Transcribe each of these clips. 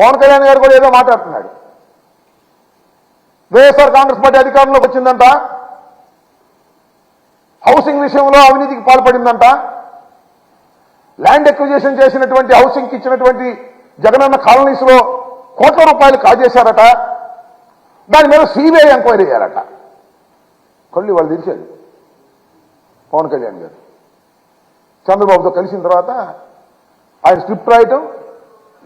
పవన్ కళ్యాణ్ గారు కూడా ఏదో మాట్లాడుతున్నాడు. వైఎస్ఆర్ కాంగ్రెస్ పార్టీ అధికారంలోకి వచ్చిందంట. హౌసింగ్ విషయంలో అవినీతికి పాల్పడిందంట. ల్యాండ్ ఎక్విజేషన్ చేసినటువంటి హౌసింగ్కి ఇచ్చినటువంటి జగనన్న కాలనీస్లో కోట్ల రూపాయలు కాజేశారట. దాని మీద సిబిఐ ఎంక్వైరీ చేయాలట కళ్ళు వాళ్ళు తెరిచాడు పవన్ కళ్యాణ్ గారు. చంద్రబాబుతో కలిసిన తర్వాత ఆయన స్క్రిప్ట్ రాయటం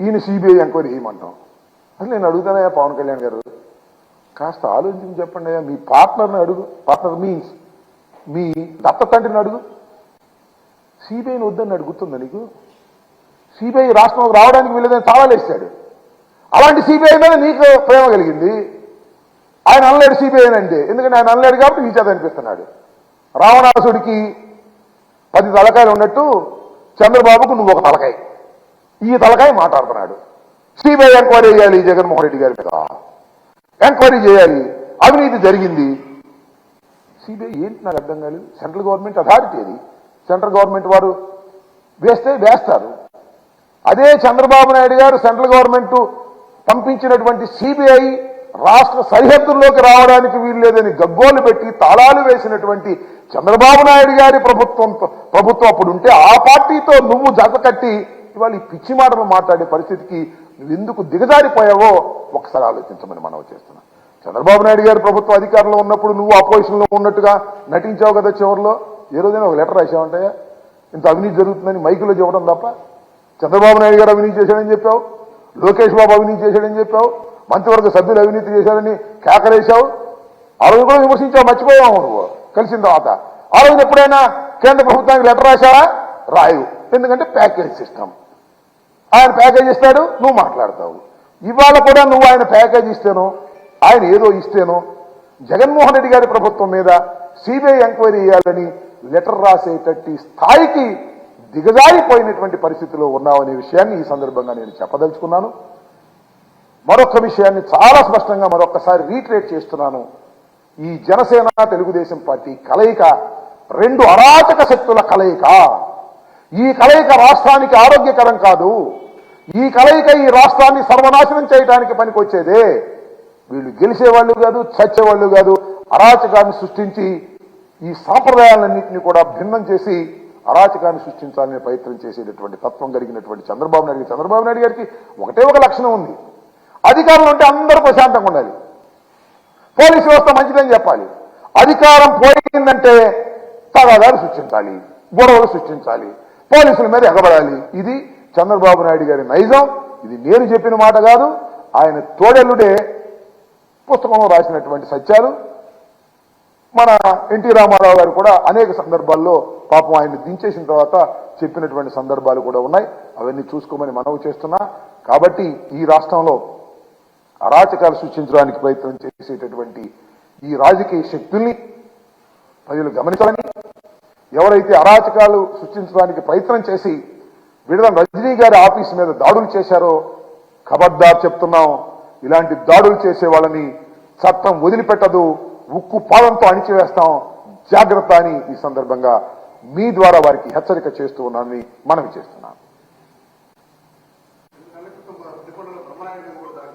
ఈయన సిబిఐ ఎంక్వైరీ చేయమంటాం అసలు నేను అడుగుతానయ్యా పవన్ కళ్యాణ్ గారు? కాస్త ఆలోచించి చెప్పండి అయ్యా మీ పార్ట్నర్ని అడుగు. పార్ట్నర్ మీన్స్ మీ దత్త తండ్రిని అడుగు. సిబిఐని వద్దని అడుగుతుందా నీకు? సిబిఐ రాష్ట్రంలోకి రావడానికి వీళ్ళదని తాళాలేస్తాడు అలాంటి సిబిఐ మీద నీకు ప్రేమ కలిగింది. ఆయన అనలేడు సిబిఐ అంటే. ఎందుకంటే ఆయన అనలేడు కాబట్టి నీ చేత అనిపిస్తున్నాడు. రావణాసుడికి పది తలకాయలు ఉన్నట్టు చంద్రబాబుకు నువ్వు ఒక తలకాయ. ఈ తలకాయ మాట్లాడుతున్నాడు. సిబిఐ ఎంక్వైరీ చేయాలి జగన్మోహన్ రెడ్డి గారి మీద. ఎంక్వైరీ చేయాలి. అవినీతి జరిగింది. సిబిఐ ఏంటి నాకు అర్థం కాలేదు. సెంట్రల్ గవర్నమెంట్ అథారిటీ అది. సెంట్రల్ గవర్నమెంట్ వారు వేస్తే వేస్తారు. అదే చంద్రబాబు నాయుడు గారు సెంట్రల్ గవర్నమెంట్ పంపించినటువంటి సిబిఐ రాష్ట్ర సరిహద్దుల్లోకి రావడానికి వీల్లేదని గగ్గోలు పెట్టి తాళాలు వేసినటువంటి చంద్రబాబు నాయుడు గారి ప్రభుత్వంతో ప్రభుత్వం అప్పుడు ఉంటే ఆ పార్టీతో నువ్వు జత కట్టి ఇవాళ ఈ పిచ్చి మాటలు మాట్లాడే పరిస్థితికి నువ్వు ఎందుకు దిగజారిపోయావో ఒకసారి ఆలోచించమని మనం చేస్తున్నా. చంద్రబాబు నాయుడు గారు ప్రభుత్వం అధికారంలో ఉన్నప్పుడు నువ్వు అపోజిషన్లో ఉన్నట్టుగా నటించావు కదా చివరిలో? ఏ రోజైనా ఒక లెటర్ రాసావంటాయా ఇంత అవినీతి జరుగుతుందని మైకులో చెప్పడం తప్ప? చంద్రబాబు నాయుడు గారు అవినీతి చేశాడని చెప్పావు? లోకేష్ బాబు అవినీతి చేశాడని చెప్పావు? మంత్రివర్గ సభ్యులు అవినీతి చేశారని కేకరేశావు? ఆ రోజు కూడా విమర్శించావు మర్చిపోయావు నువ్వు. కలిసిన తర్వాత. ఆ రోజు ఎప్పుడైనా కేంద్ర ప్రభుత్వానికి లెటర్ రాశావా? రాయు ఎందుకంటే ప్యాకేజ్ సిస్టమ్. ఆయన ప్యాకేజ్ ఇస్తాడు నువ్వు మాట్లాడతావు. ఇవాళ కూడా నువ్వు ఆయన ప్యాకేజ్ ఇస్తేనో ఆయన ఏదో ఇస్తేనో జగన్మోహన్ రెడ్డి గారి ప్రభుత్వం మీద సిబిఐ ఎంక్వైరీ చేయాలని లెటర్ రాసేటట్టి స్థాయికి దిగజారిపోయినటువంటి పరిస్థితిలో ఉన్నావనే విషయాన్ని ఈ సందర్భంగా నేను చెప్పదలుచుకున్నాను. మరొక విషయాన్ని చాలా స్పష్టంగా మరొకసారి రీట్రేట్ చేస్తున్నాను. ఈ జనసేన తెలుగుదేశం పార్టీ కలయిక రెండు అరాచక శక్తుల కలయిక. ఈ కలయిక రాష్ట్రానికి ఆరోగ్యకరం కాదు. ఈ కలయిక ఈ రాష్ట్రాన్ని సర్వనాశనం చేయడానికి పనికొచ్చేదే. వీళ్ళు గెలిచేవాళ్ళు కాదు చచ్చేవాళ్ళు కాదు అరాచకాన్ని సృష్టించి ఈ సాంప్రదాయాలన్నింటినీ కూడా భిన్నం చేసి అరాచకాన్ని సృష్టించాలనే ప్రయత్నం చేసేటటువంటి తత్వం కలిగినటువంటి చంద్రబాబు నాయుడు చంద్రబాబు నాయుడు గారికి ఒకటే ఒక లక్షణం ఉంది. అధికారంలో ఉంటే అందరూ ప్రశాంతంగా ఉండాలి. పోలీసు వ్యవస్థ మంచిదని చెప్పాలి. అధికారం పోయిందంటే తగాదాలు సృష్టించాలి గొడవలు సృష్టించాలి పోలీసుల మీద ఎగబడాలి. ఇది చంద్రబాబు నాయుడు గారి నైజం ఇది నేను చెప్పిన మాట కాదు ఆయన తోడెల్లుడే పుస్తకంలో రాసినటువంటి సత్యాలు. మన ఎన్టీ రామారావు గారు కూడా అనేక సందర్భాల్లో పాపం ఆయన్ని దించేసిన తర్వాత చెప్పినటువంటి సందర్భాలు కూడా ఉన్నాయి. అవన్నీ చూసుకోమని మనవి చేస్తున్నా. కాబట్టి ఈ రాష్ట్రంలో అరాచకాలు సృష్టించడానికి ప్రయత్నం చేసేటటువంటి ఈ రాజకీయ శక్తుల్ని ప్రజలు గమనించాలని ఎవరైతే అరాచకాలు సృష్టించడానికి ప్రయత్నం చేసి విడుదల రజనీ గారి ఆఫీస్ మీద దాడులు చేశారో ఖబర్దార్ చెప్తున్నాం. ఇలాంటి దాడులు చేసే వాళ్ళని చట్టం వదిలిపెట్టదు ఉక్కు పాదంతో అణిచివేస్తాం. జాగ్రత్త అని ఈ సందర్భంగా మీ ద్వారా వారికి హెచ్చరిక చేస్తూ ఉన్నానని మనవి చేస్తున్నాం.